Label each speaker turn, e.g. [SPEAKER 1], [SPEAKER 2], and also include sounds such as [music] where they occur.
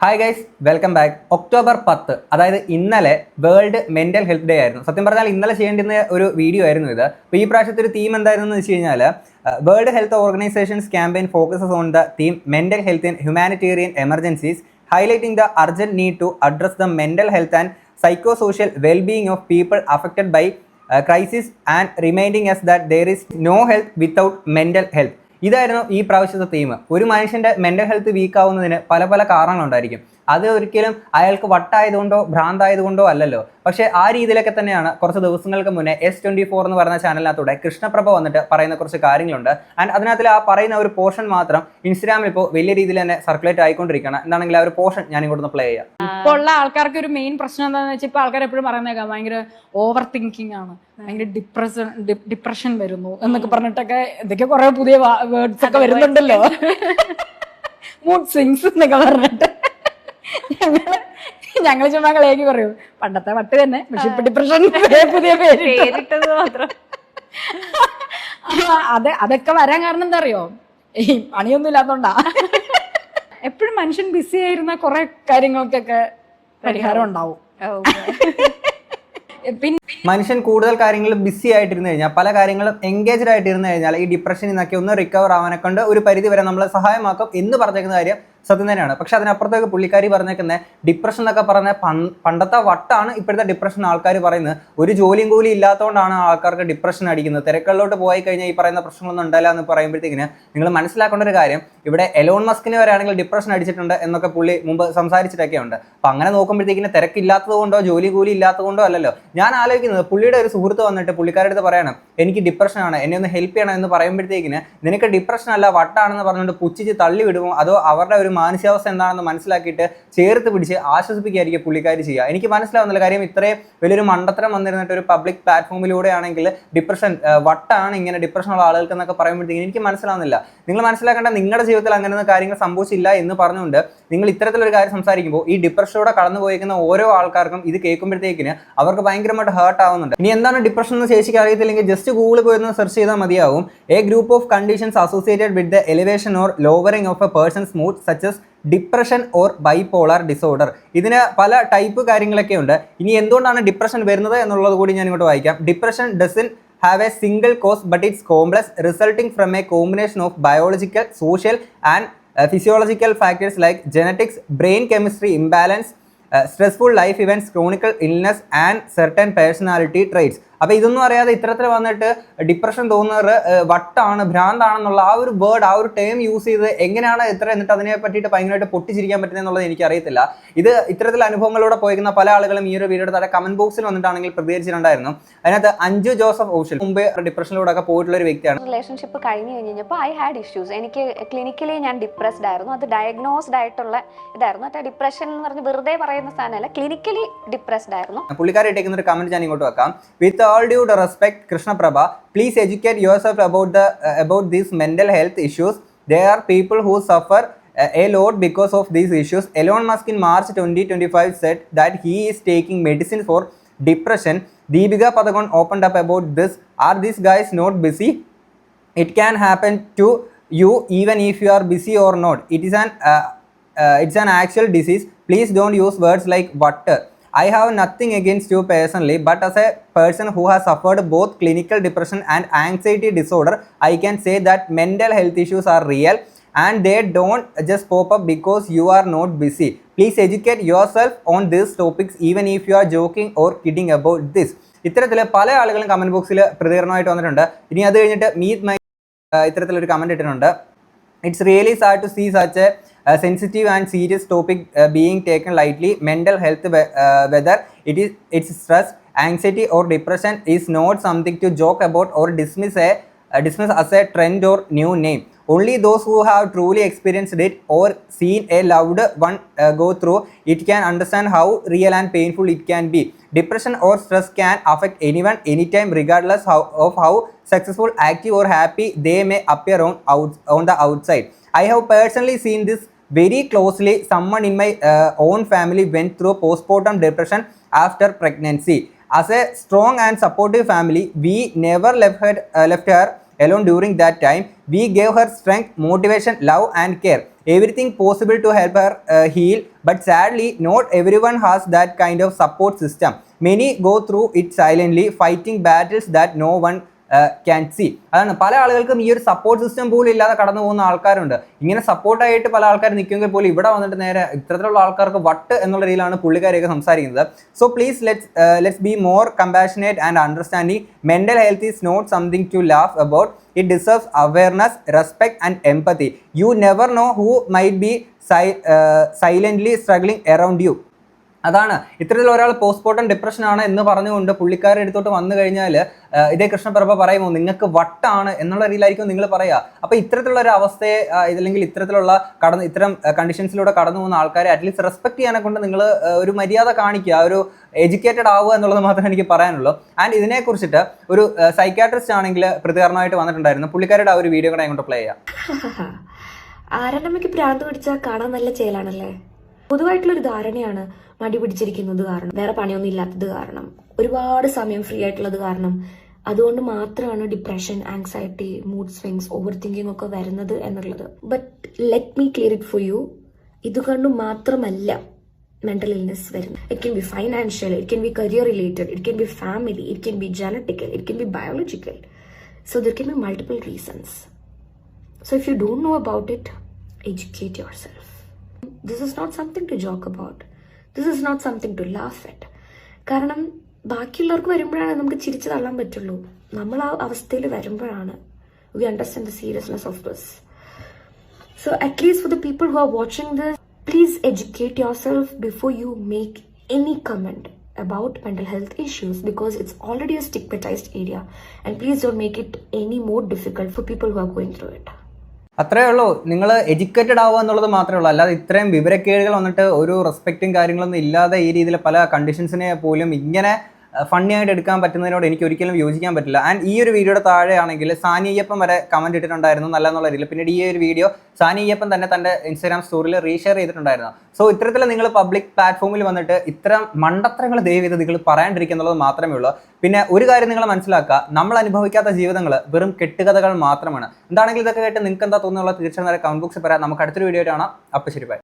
[SPEAKER 1] Hi guys welcome back October പത്ത് അതായത് ഇന്നലെ വേൾഡ് മെന്റൽ ഹെൽത്ത് ഡേ ആയിരുന്നു. സത്യം പറഞ്ഞാൽ ഇന്നലെ ചെയ്യേണ്ടുന്ന ഒരു വീഡിയോ ആയിരുന്നു ഇത്. അപ്പോൾ ഈ പ്രാവശ്യത്തെ ഒരു തീം എന്തായിരുന്നു വെച്ച് കഴിഞ്ഞാൽ World Health Organisations campaign focuses on the theme mental health in humanitarian emergencies highlighting the urgent need to address the mental health and psycho social wellbeing of people affected by crisis and reminding us that there is no health without mental health ഇതായിരുന്നു ഈ പ്രാവശ്യത്തെ theme ഒരു മനുഷ്യന്റെ mental health weak ആവുന്നതിന് പല പല കാരണങ്ങളുണ്ടായിരിക്കും. അത് ഒരിക്കലും അയാൾക്ക് വട്ടായതുകൊണ്ടോ ഭ്രാന്തായതുകൊണ്ടോ അല്ലല്ലോ. പക്ഷേ ആ രീതിയിലൊക്കെ തന്നെയാണ് കുറച്ച് ദിവസങ്ങൾക്ക് മുന്നേ എസ് ട്വന്റി ഫോർ എന്ന് പറയുന്ന ചാനലിനകത്തൂടെ കൃഷ്ണപ്രഭ വന്നിട്ട് പറയുന്ന കുറച്ച് കാര്യങ്ങളുണ്ട്. ആൻഡ് അതിനകത്തിൽ ആ പറയുന്ന ഒരു പോർഷൻ മാത്രം ഇൻസ്റ്റാഗ്രാമിൽ ഇപ്പോൾ വലിയ രീതിയിൽ തന്നെ സർക്കുലേറ്റ് ആയിക്കൊണ്ടിരിക്കുകയാണ്. എന്താണെങ്കിൽ ആ ഒരു പോർഷൻ ഞാൻ ഇങ്ങോട്ട് പ്ലേ ചെയ്യാം.
[SPEAKER 2] ഇപ്പോൾ ഉള്ള ആൾക്കാർക്ക് ഒരു മെയിൻ പ്രശ്നം എന്താണെന്ന് വെച്ചാൽ ഇപ്പോൾ ആൾക്കാർ എപ്പോഴും പറയുന്നേക്കാം ഭയങ്കര ഓവർ തിങ്കിങ് ആണ്. ഭയങ്കര ഡിപ്രഷൻ ഡിപ്രഷൻ വരുന്നു എന്നൊക്കെ പറഞ്ഞിട്ടൊക്കെ ഇതൊക്കെ കുറെ പുതിയ വേർഡ്സ് ഒക്കെ വരുന്നുണ്ടല്ലോ. മൂഡ് സ്വിങ്സ് എന്നൊക്കെ പറഞ്ഞിട്ട്. ഞങ്ങൾ ഞങ്ങൾ ചുമ്മാ കളിയാക്കി പറയൂ. പണ്ടത്തെ വട്ട് തന്നെ പക്ഷെ ഇപ്പൊ ഡിപ്രഷൻ പുതിയ പേര്
[SPEAKER 3] പേരിട്ടത് മാത്രം.
[SPEAKER 2] അത് അതൊക്കെ വരാൻ കാരണം എന്താ അറിയോ? ഈ പണിയൊന്നും ഇല്ലാത്തോണ്ടാ. എപ്പോഴും മനുഷ്യൻ ബിസി ആയിരുന്ന കുറെ കാര്യങ്ങൾക്കൊക്കെ പരിഹാരം ഉണ്ടാവും. പിന്നെ
[SPEAKER 1] മനുഷ്യൻ കൂടുതൽ കാര്യങ്ങൾ ബിസി ആയിട്ടിരുന്നു കഴിഞ്ഞാൽ പല കാര്യങ്ങളും എൻഗേജ്ഡ് ആയിട്ടിരുന്നു കഴിഞ്ഞാൽ ഈ ഡിപ്രഷനിൽ നിന്നൊക്കെ ഒന്ന് റിക്കവർ ആവാനെ കൊണ്ട് ഒരു പരിധി വരെ നമ്മളെ സഹായമാക്കും എന്ന് പറഞ്ഞേക്കുന്ന കാര്യം സത്യം തന്നെയാണ്. പക്ഷെ അതിനപ്പുറത്തേക്ക് പുള്ളിക്കാരി പറഞ്ഞേക്കുന്ന ഡിപ്രഷൻ എന്നൊക്കെ പറഞ്ഞ പണ്ടത്തെ വട്ടാണ് ഇപ്പോഴത്തെ ഡിപ്രഷൻ ആൾക്കാർ പറയുന്നത്. ഒരു ജോലിയും കൂലി ഇല്ലാത്തതുകൊണ്ടാണ് ആൾക്കാർക്ക് ഡിപ്രഷൻ അടിക്കുന്നത്. തിരക്കുകളിലോട്ട് പോയി കഴിഞ്ഞാൽ ഈ പറയുന്ന പ്രശ്നങ്ങളൊന്നും ഉണ്ടല്ല എന്ന് പറയുമ്പോഴത്തേക്കിന് നിങ്ങൾ മനസ്സിലാക്കേണ്ട ഒരു കാര്യം ഇവിടെ എലോൺ മസ്കിന് വരെ ആണെങ്കിൽ ഡിപ്രഷൻ അടിച്ചിട്ടുണ്ട് എന്നൊക്കെ പുള്ളി മുമ്പ് സംസാരിച്ചിട്ടൊക്കെ ഉണ്ട് അപ്പൊ അങ്ങനെ നോക്കുമ്പോഴത്തേക്കിന് തിരക്കില്ലാത്തത് കൊണ്ടോ ജോലി കൂലി ഇല്ലാത്തത് കൊണ്ടോ അല്ലല്ലോ. ഞാൻ ആലോചിക്കുന്നത് പുള്ളിയുടെ ഒരു സുഹൃത്ത് വന്നിട്ട് പുള്ളിക്കാരുടെ അടുത്ത് പറയണം എനിക്ക് ഡിപ്രഷനാണ് എന്നെ ഒന്ന് ഹെൽപ്പ് ചെയ്യണം എന്ന് പറയുമ്പോഴത്തേക്കിന് നിനക്ക് ഡിപ്രഷൻ അല്ല വട്ടാണെന്ന് പറഞ്ഞുകൊണ്ട് പുച്ഛിച്ച് തള്ളി വിടുമോ അതോ അവരുടെ ഒരു മാനസികാവസ്ഥ എന്താണെന്ന് മനസ്സിലാക്കിയിട്ട് ചേർത്ത് പിടിച്ച് ആശ്വസിപ്പിക്കുകയായിരിക്കും പുള്ളിക്കാരി ചെയ്യുക. എനിക്ക് മനസ്സിലാവുന്നില്ല. കാര്യം ഇത്രയും വലിയൊരു മണ്ടത്തരം വന്നിരുന്നിട്ട് ഒരു പബ്ലിക് പ്ലാറ്റ്ഫോമിലൂടെയാണെങ്കിൽ ഡിപ്രഷൻ വട്ടാണ് ഇങ്ങനെ ഡിപ്രഷനുള്ള ആളുകൾക്ക് എന്നൊക്കെ പറയുമ്പോഴത്തേക്കും എനിക്ക് മനസ്സിലാവുന്നില്ല. നിങ്ങൾ മനസ്സിലാക്കേണ്ട നിങ്ങളുടെ ജീവിതത്തിൽ അങ്ങനെ കാര്യങ്ങൾ സംഭവിച്ചില്ല എന്ന് പറഞ്ഞുകൊണ്ട് നിങ്ങൾ ഇത്തരത്തിലൊരു കാര്യം സംസാരിക്കുമ്പോൾ ഈ ഡിപ്രഷനോടെ കടന്നു പോയിക്കുന്ന ഓരോ ആൾക്കാർക്കും ഇത് കേൾക്കുമ്പോഴത്തേക്കിന് അവർക്ക് ഭയങ്കരമായിട്ട് ഹേർട്ട് ആവുന്നുണ്ട്. ഇനി എന്താണ് ഡിപ്രഷൻ എന്ന് ശേഷിക്കാൻ അറിയത്തില്ലെങ്കിൽ ജസ്റ്റ് ഗൂഗിൾ പോയി ഒന്ന് സെർച്ച് ചെയ്താൽ മതിയാവും. A group of conditions associated with the elevation or lowering of a person's such as depression or bipolar disorder. ഇതിന് പല ടൈപ്പ് കാര്യങ്ങളൊക്കെ ഉണ്ട്. ഇനി എന്തുകൊണ്ടാണ് ഡിപ്രഷൻ വരുന്നത് എന്നുള്ളത് കൂടി ഞാൻ ഇങ്ങോട്ട് വായിക്കാം. Depression doesn't have a single cause but it's complex resulting from a combination of biological social and physiological factors like genetics brain chemistry imbalance stressful life events chronical illness and certain personality traits അപ്പോൾ ഇതൊന്നും അറിയാതെ ഇത്തരത്തിൽ വന്നിട്ട് depression തോന്നുന്നത് ഏർ, വട്ടാണ് ഭ്രാന്താണെന്നുള്ള ആ ഒരു word ആ ഒരു ടേം യൂസ് ചെയ്ത് എങ്ങനെയാണ് ഇത്ര എന്നിട്ട് അതിനെ പറ്റിയിട്ട് ഭയങ്കരമായിട്ട് പൊട്ടിച്ചിരിക്കാൻ പറ്റുന്നത് എന്നുള്ളത് എനിക്ക് അറിയത്തില്ല. ഇത് ഇത്തരത്തിൽ അനുഭവങ്ങളിലൂടെ പോയിരിക്കുന്ന പല ആളുകളും ഈ ഒരു വീഡിയോയുടെ താഴെ കമന്റ് ബോക്സിൽ വന്നിട്ടാണെങ്കിൽ പ്രതികരിച്ചിട്ടുണ്ടായിരുന്നു. അതിനകത്ത് അഞ്ചു ജോസഫ് ഓഷൻ മുമ്പ് ഡിപ്രഷനിലൂടെ ഒക്കെ പോയിട്ടുള്ള ഒരു വ്യക്തിയാണ്.
[SPEAKER 3] റിലേഷൻഷിപ്പ് കഴിഞ്ഞു കഴിഞ്ഞപ്പോൾ ഐ ഹാഡ് ഇഷ്യൂസ് എനിക്ക് ക്ലിനിക്കലി ഞാൻ ഡിപ്രസ്ഡ് ആയിരുന്നു. അത് ഡയഗ്നോസ്ഡ് ആയിട്ടുള്ള ഇതായിരുന്നു. മറ്റേ ഡിപ്രഷൻ എന്ന് പറഞ്ഞ് വെറുതെ പറയുന്ന സാധനമല്ല ക്ലിനിക്കലി ഡിപ്രസ്ഡ് ആയിരുന്നു.
[SPEAKER 1] പുള്ളിക്കാരി ഇട്ടേക്കുന്ന ഒരു കമന്റ് ഞാൻ ഇങ്ങോട്ട് വെക്കാം. With all due respect, Krishna Prabha, please educate yourself about the uh, about these mental health issues. There are people who suffer uh, a lot because of these issues. Elon Musk in March 2025 said that he is taking medicine for depression. Deepika Padukone opened up about this. Are these guys not busy? It can happen to you even if you are busy or not. It is an uh, uh, it's an actual disease. Please don't use words like water. What i have nothing against you personally but as a person who has suffered both clinical depression and anxiety disorder i can say that mental health issues are real and they don't just pop up because you are not busy please educate yourself on these topics even if you are joking or kidding about this ഇത്തരത്തിൽ പല ആളുകളും comment ബോക്സിൽ പ്രതികരണമായിട്ട് വന്നിട്ടുണ്ട് ഇനി അത് കഴിഞ്ഞിട്ട് meet my ഇത്തരത്തിലൊരു comment ഇട്ടിട്ടുണ്ട് it's really sad to see such a Uh, sensitive and serious topic uh, being taken lightly, mental health, uh, whether it is it's stress, anxiety or depression is not something to joke about or dismiss a uh, as a trend or new name. Only those who have truly experienced it or seen a loved one uh, go through it can understand how real and painful it can be. Depression or stress can affect anyone anytime regardless how, of how successful, active or happy they may appear on, out, on the outside. I have personally seen this very closely. Someone in my uh, own family went through postpartum depression after pregnancy. As a strong and supportive family, we never left her, uh, left her alone during that time. We gave her strength, motivation, love, and care. everything possible to help her uh, heal but sadly not everyone has that kind of support system many go through it silently fighting battles that no one can see അതാണ് പല ആളുകൾക്കും ഈ ഒരു support system പോലും ഇല്ലാതെ കടന്നു പോകുന്ന ആൾക്കാരുണ്ട്. ഇങ്ങനെ സപ്പോർട്ടായിട്ട് പല ആൾക്കാർ നിൽക്കുമെങ്കിൽ പോലും ഇവിടെ വന്നിട്ട് നേരെ ഇത്തരത്തിലുള്ള ആൾക്കാർക്ക് വട്ട് എന്നുള്ള രീതിയിലാണ് പുള്ളിക്കാരെയൊക്കെ സംസാരിക്കുന്നത്. So please let's let's be more compassionate and understanding mental health is not something to laugh about it deserves awareness respect and empathy you never know who might be silently struggling around you അതാണ്. ഇത്തരത്തിൽ ഒരാൾ postmortem depression ആണ് എന്ന് പറഞ്ഞുകൊണ്ട് പുള്ളിക്കാരുടെ അടുത്തോട്ട് വന്നു കഴിഞ്ഞാൽ ഇതേ കൃഷ്ണപ്രഭ പറയുമോ നിങ്ങൾക്ക് വട്ടാണ് എന്നുള്ള രീതിയിലായിരിക്കും നിങ്ങൾ പറയുക. അപ്പോൾ ഇത്തരത്തിലുള്ള ഒരു അവസ്ഥയെ ഇതല്ലെങ്കിൽ ഇത്തരത്തിലുള്ള കടന്ന് ഇത്തരം കണ്ടീഷൻസിലൂടെ കടന്നു പോകുന്ന ആൾക്കാരെ അറ്റ്ലീസ്റ്റ് റെസ്പെക്ട് ചെയ്യാനെ കൊണ്ട് നിങ്ങൾ ഒരു മര്യാദ കാണിക്കുക ഒരു എഡ്യൂക്കേറ്റഡ് ആവുക എന്നുള്ളത് മാത്രമേ എനിക്ക് പറയാനുള്ളൂ. ആൻഡ് ഇതിനെക്കുറിച്ചിട്ട് ഒരു സൈക്കാട്രിസ്റ്റ് ആണെങ്കിൽ പ്രതികരണമായിട്ട് വന്നിട്ടുണ്ടായിരുന്നു. പുള്ളിക്കാരുടെ ആ ഒരു വീഡിയോ കൂടെ അങ്ങോട്ട് പ്ലേ ചെയ്യാം. [laughs]
[SPEAKER 4] ആരണ്ടമ്മയ്ക്ക് പ്രാന്ത് പിടിച്ചാൽ കാണാൻ നല്ല ചേലാണല്ലേ? പൊതുവായിട്ടുള്ളൊരു ധാരണയാണ് മടി പിടിച്ചിരിക്കുന്നത് കാരണം. വേറെ പണിയൊന്നും ഇല്ലാത്തത് കാരണം. ഒരുപാട് സമയം ഫ്രീ ആയിട്ടുള്ളത് കാരണം. അതുകൊണ്ട് മാത്രമാണ് depression anxiety mood swings over thinking ഒക്കെ വരുന്നത് എന്നുള്ളത്. But let me clear it for you ഇതുകൊണ്ട് മാത്രമല്ല മെന്റൽ ഇൽനെസ് വരുന്നത്. It can be financial it can be career related it can be family it can be genetical it can be biological so there can be multiple reasons so if you you know about it it, your yourself. This is not something to joke about. This is not something to laugh at. കാരണം ബാക്കിയുള്ളവർക്ക് വരുമ്പോഴാണ് നമുക്ക് ചിരിച്ചു തള്ളാൻ പറ്റുള്ളൂ നമ്മൾ ആ അവസ്ഥയിൽ വരുമ്പോഴാണ് we understand the seriousness of this so at least for the people who are watching this please educate your self before you make any comment about mental health issues because it's already a stigmatized area and please don't make it any more difficult for people who are going through it.
[SPEAKER 1] അത്രേ ഉള്ളൂ. നിങ്ങൾ educated ആവുക എന്നുള്ളത് മാത്രമേ ഉള്ളൂ. അല്ലാതെ ഇത്രയും വിവരക്കേടുകൾ വന്നിട്ട് ഒരു റെസ്പെക്റ്റും കാര്യങ്ങളൊന്നും ഇല്ലാതെ ഈ രീതിയിൽ പല കണ്ടീഷൻസിനെ പോലും ഇങ്ങനെ ഫണ്ണി ആയിട്ട് എടുക്കാൻ പറ്റുന്നതിനോട് എനിക്ക് ഒരിക്കലും യോജിക്കാൻ പറ്റില്ല. ആൻഡ് ഈ ഒരു വീഡിയോയുടെ താഴെയാണെങ്കിൽ സാനി അയ്യപ്പൻ വരെ കമന്റ് ഇട്ടിട്ടുണ്ടായിരുന്നു നല്ല എന്നുള്ള രീതിയിൽ. പിന്നീട് ഈ ഒരു വീഡിയോ സാനി അയ്യപ്പൻ തന്നെ തന്റെ ഇൻസ്റ്റാഗ്രാം സ്റ്റോറിയിൽ റീഷെയർ ചെയ്തിട്ടുണ്ടായിരുന്നു. സോ ഇത്തരത്തിൽ നിങ്ങൾ പബ്ലിക് പ്ലാറ്റ്ഫോമിൽ വന്നിട്ട് ഇത്തരം മണ്ടത്തരങ്ങൾ ദയവ് ചെയ്ത് നിങ്ങൾ പറയാണ്ടിരിക്കുന്നുള്ളത് മാത്രമേ ഉള്ളൂ. പിന്നെ ഒരു കാര്യം നിങ്ങൾ മനസ്സിലാക്കുക. നമ്മൾ അനുഭവിക്കാത്ത ജീവിതങ്ങൾ വെറും കെട്ടുകഥകൾ മാത്രമാണ്. എന്താണെങ്കിലും ഇതൊക്കെ കേട്ട് നിങ്ങൾക്ക് എന്താ തോന്നുന്നുള്ള തീർച്ചയായും കമന്റ് ബോക്സിൽ പറയാം. നമുക്ക് അടുത്തൊരു വീഡിയോ കാണാം. അപ്പം ശരി ബൈ